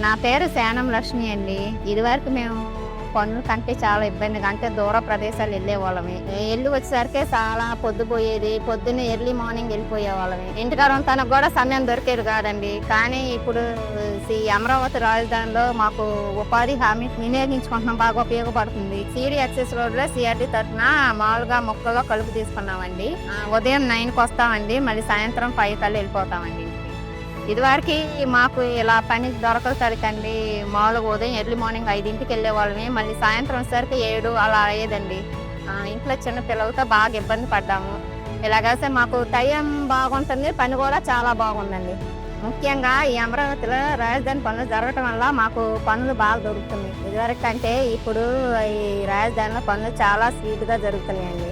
నా పేరు శానం లక్ష్మి అండి. ఇదివరకు మేము పనుల కంటే చాలా ఇబ్బందిగా అంటే దూర ప్రదేశాలు వెళ్ళేవాళ్ళమే. వెళ్ళి వచ్చేసరికి చాలా పొద్దుపోయేది పొద్దున్నే ఎర్లీ మార్నింగ్ వెళ్ళిపోయే వాళ్ళమే ఇంటికాడ తనకు కూడా సమయం దొరికేది కాదండి. కానీ ఇప్పుడు ఈ అమరావతి రాజధానిలో మాకు ఉపాధి హామీ వినియోగించుకుంటున్నాం బాగా ఉపయోగపడుతుంది. సిడి ఎక్సెస్ రోడ్లో సిఆర్డి తరఫున మామూలుగా మొక్కగా కలుపు తీసుకున్నామండి. ఉదయం నైన్కి వస్తామండి. మళ్ళీ సాయంత్రం ఫైవ్ కల్లా వెళ్ళిపోతామండి. ఇంటికి. ఇదివరకు మాకు ఇలా పని దొరకదు మామూలుగా ఉదయం ఎర్లీ మార్నింగ్ ఐదింటికి వెళ్ళే వాళ్ళమే. మళ్ళీ సాయంత్రం వచ్చేసరికి ఏడు అలా అయ్యేదండి. ఇంట్లో చిన్న పిల్లలతో బాగా ఇబ్బంది పడ్డాము. ఇలాగైతే మాకు టైం బాగుంటుంది. పని కూడా చాలా బాగుందండి. ముఖ్యంగా ఈ అమరావతిలో రాజధాని పనులు జరగటం వల్ల మాకు పనులు బాగా దొరుకుతుంది ఇదివరకు అంటే ఇప్పుడు ఈ రాజధానిలో పనులు చాలా స్వీట్గా జరుగుతున్నాయండి.